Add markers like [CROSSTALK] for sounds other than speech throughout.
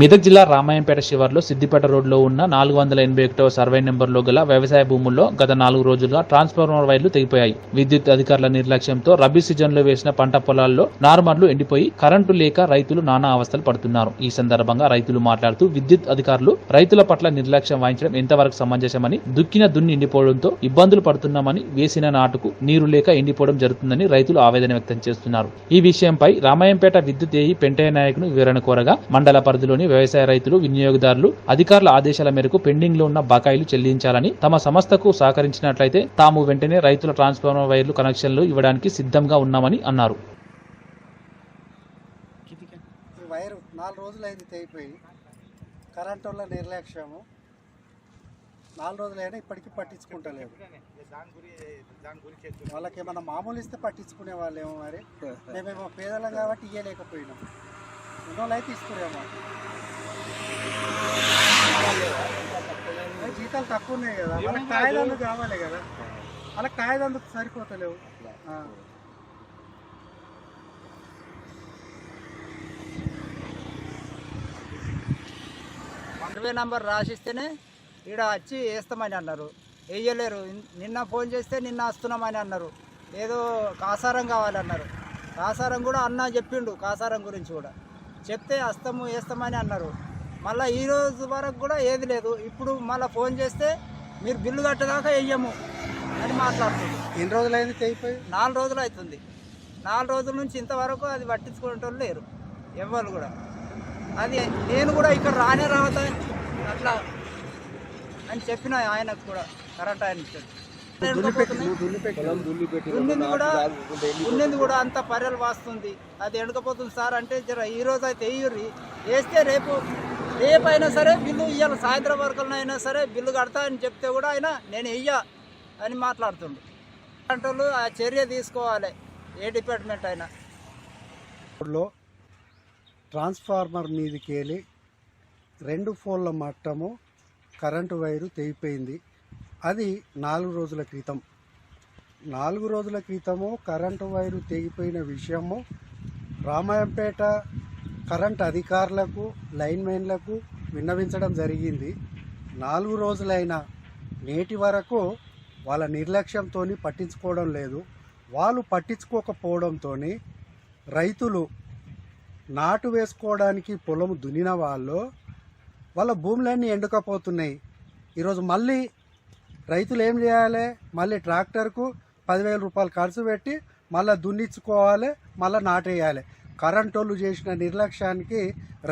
మెదక్ జిల్లా రామాయంపేట శివార్లో సిద్దిపేట రోడ్లో ఉన్న నాలుగు వందల ఎనభై ఒకటవ సర్వే నెంబర్లో గల వ్యవసాయ భూముల్లో గత నాలుగు రోజులుగా ట్రాన్స్ఫార్మర్ వైర్లు తెగిపోయాయి. విద్యుత్ అధికారుల నిర్లక్ష్యంతో రబీ సీజన్లో వేసిన పంట పొలాల్లో నార్మర్లు ఎండిపోయి కరెంటు లేక రైతులు నానా అవస్థలు పడుతున్నారు. ఈ సందర్భంగా రైతులు మాట్లాడుతూ విద్యుత్ అధికారులు రైతుల పట్ల నిర్లక్ష్యం వహించడం ఎంతవరకు సమంజసమని దుక్కిన దున్ని ఎండిపోవడంతో ఇబ్బందులు పడుతున్నామని వేసిన నాటుకు నీరు లేక ఎండిపోవడం జరుగుతుందని రైతులు ఆవేదన వ్యక్తం చేస్తున్నారు. ఈ విషయంపై రామాయంపేట విద్యుత్ ఏఈ పెంటయ్య నాయకును వివరణ కోరగా మండల పరిధిలోని వ్యవసాయ రైతులు వినియోగదారులు అధికారుల ఆదేశాల మేరకు పెండింగ్లో ఉన్న బకాయిలు చెల్లించాలని తమ సంస్థకు సహకరించినట్లయితే తాము వెంటనే రైతుల ట్రాన్స్ఫార్మర్ వైర్లు కనెక్షన్లు ఇవ్వడానికి సిద్ధంగా ఉన్నామని అన్నారు. వైరు నాలుగు రోజులైంది తెగిపోయి కరెంట్ వల్ల నిర్లక్ష్యము. నాలుగు రోజులైనా ఇప్పటికీ పట్టించుకుంటలేరు వాళ్ళకి ఏమన్నా మామూలు ఇస్తే పట్టించుకునే వాళ్ళేమో మరి. [LAUGHS] మేమేమో పేదలం కాబట్టి ఇయ్యలేకపోయినాం. ఉన్నోళ్ళు అయితే ఇస్తురేమో మరి జీతాలు తక్కువ ఉన్నాయి కదా. వాళ్ళకి కాయదాలు కావాలి కదా. వాళ్ళకి కాయదాలు సరిపోతలేవు. ఆ. సర్వే నంబర్ రాసిస్తేనే ఈడ వచ్చి వేస్తామని అన్నారు. వేయలేరు. నిన్న ఫోన్ చేస్తే నిన్న వస్తున్నామని అన్నారు. ఏదో కాసారం కావాలన్నారు. కాసారం కూడా అన్న చెప్పిండు కాసారం గురించి కూడా. చెప్తే వస్తాము వేస్తామని అన్నారు. మళ్ళీ ఈ రోజు వరకు కూడా ఏది లేదు. ఇప్పుడు మళ్ళీ ఫోన్ చేస్తే మీరు బిల్లు కట్టదాకా వెయ్యము అని మాట్లాడుతుంది. ఎన్ని రోజులైంది తెగిపోయి నాలుగు రోజులు అవుతుంది. నాలుగు రోజుల నుంచి ఇంతవరకు అది పట్టించుకునేటోళ్ళు లేరు. ఎవ్వరు కూడా. అది నేను కూడా ఇక్కడ రానే రావతా అట్లా అని చెప్పిన ఆయనకు కూడా కరెంట్ ఆయన ఉన్నింది కూడా ఉన్నింది కూడా అంత పర్యలు వాస్తుంది. అది ఎడకపోతుంది సార్ అంటే జర ఈ రోజు అయితే వేయుర్రి వేస్తే రేపు రేపు సరే బిల్లు ఇవ్వాలి సాయంత్రం వరకు అయినా సరే బిల్లు కడతా అని చెప్తే కూడా ఆయన నేను వెయ్య అని మాట్లాడుతుండు. అంటే ఆ చర్య తీసుకోవాలి. ఏ డిపార్ట్మెంట్ అయినా. లో ట్రాన్స్ఫార్మర్ మీదకి వెళ్ళి రెండు ఫోన్ల మట్టము కరెంటు వైరు తెగిపోయింది. అది నాలుగు రోజుల క్రితం. నాలుగు రోజుల క్రితము కరెంటు వైరు తెగిపోయిన విషయము రామాయంపేట కరెంట్ అధికారులకు లైన్మెన్లకు విన్నవించడం జరిగింది. నాలుగు రోజులైన నేటి వరకు వాళ్ళ నిర్లక్ష్యంతో పట్టించుకోవడం లేదు. వాళ్ళు పట్టించుకోకపోవడంతో రైతులు నాటు వేసుకోవడానికి పొలం దున్నిన వాళ్ళు వాళ్ళ భూములన్నీ ఎండుకపోతున్నాయి. ఈరోజు మళ్ళీ రైతులు ఏం చేయాలి? మళ్ళీ ట్రాక్టర్కు పదివేల రూపాయలు ఖర్చు పెట్టి మళ్ళీ దున్నించుకోవాలి మళ్ళీ నాటేయాలి. కరెంట్ వాళ్ళు చేసిన నిర్లక్ష్యానికి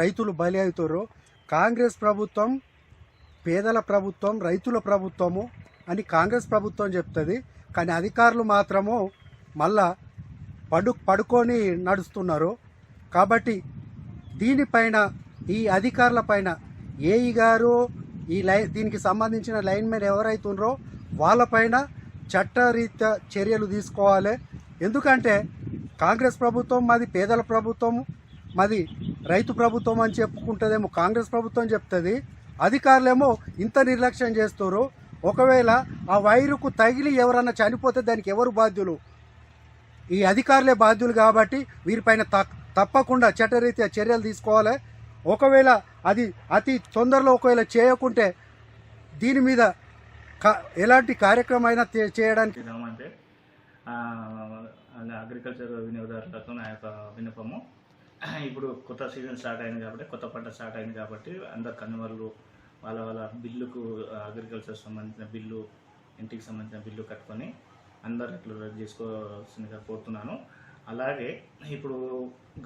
రైతులు బలి అవుతారు. కాంగ్రెస్ ప్రభుత్వం పేదల ప్రభుత్వం రైతుల ప్రభుత్వము అని కాంగ్రెస్ ప్రభుత్వం చెప్తుంది. కానీ అధికారులు మాత్రము మళ్ళా పడు పడుకొని నడుస్తున్నారు. కాబట్టి దీనిపైన ఈ అధికారుల పైన ఏఈ గారు ఈ లై దీనికి సంబంధించిన లైన్ మీద ఎవరైతుండ్రో వాళ్ళపైన చట్టరీత్యా చర్యలు తీసుకోవాలి. ఎందుకంటే కాంగ్రెస్ ప్రభుత్వం మాది పేదల ప్రభుత్వం మాది రైతు ప్రభుత్వం అని చెప్పుకుంటుందేమో కాంగ్రెస్ ప్రభుత్వం చెప్తుంది. అధికారులేమో ఇంత నిర్లక్ష్యం చేస్తారు ఒకవేళ ఆ వైరుకు తగిలి ఎవరన్నా చనిపోతే దానికి ఎవరు బాధ్యులు? ఈ అధికారులే బాధ్యులు కాబట్టి వీరిపైన తక్- తప్పకుండా చట్టరీత్యా చర్యలు తీసుకోవాలి. ఒకవేళ అది అతి తొందరలో ఒకవేళ చేయకుంటే దీని మీద క- ఎలాంటి కార్యక్రమం అయినా చేయడానికి అగ్రికల్చర్ వినియోగదారులతో నా యొక్క విన్నపము. ఇప్పుడు కొత్త సీజన్ స్టార్ట్ అయింది కాబట్టి కొత్త పంట స్టార్ట్ అయింది కాబట్టి అందరు కన్వర్లు వాళ్ళ వాళ్ళ బిల్లుకు అగ్రికల్చర్ సంబంధించిన బిల్లు ఇంటికి సంబంధించిన బిల్లు కట్టుకొని అందరు రద్దు చేసుకోవాల్సిందిగా కోరుతున్నాను. అలాగే ఇప్పుడు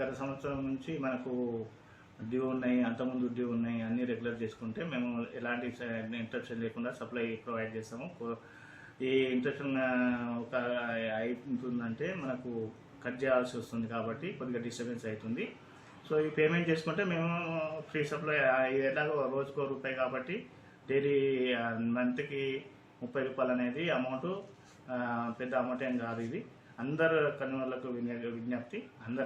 గత సంవత్సరం నుంచి మనకు డ్యూ ఉన్నాయి అంతకుముందు డ్యూ ఉన్నాయి అన్నీ రెగ్యులర్ చేసుకుంటే మేము ఎలాంటి ఇంటర్ప్షన్ లేకుండా సప్లై ప్రొవైడ్ చేస్తాము. ఈ ఇంటరప్షన్ ఒక అవుతుందంటే మనకు కట్ చేయాల్సి వస్తుంది కాబట్టి కొద్దిగా డిస్టర్బెన్స్ అవుతుంది. సో ఈ పేమెంట్ చేసుకుంటే మేము ఫ్రీ సప్లై ఎలాగో రోజుకో రూపాయి కాబట్టి డైలీ మంత్కి ముప్పై రూపాయలు అనేది అమౌంట్ పెద్ద అమౌంట్ ఏం కాదు ఇది. అందరు కన్వర్లకు విజ్ఞప్తి. అందరు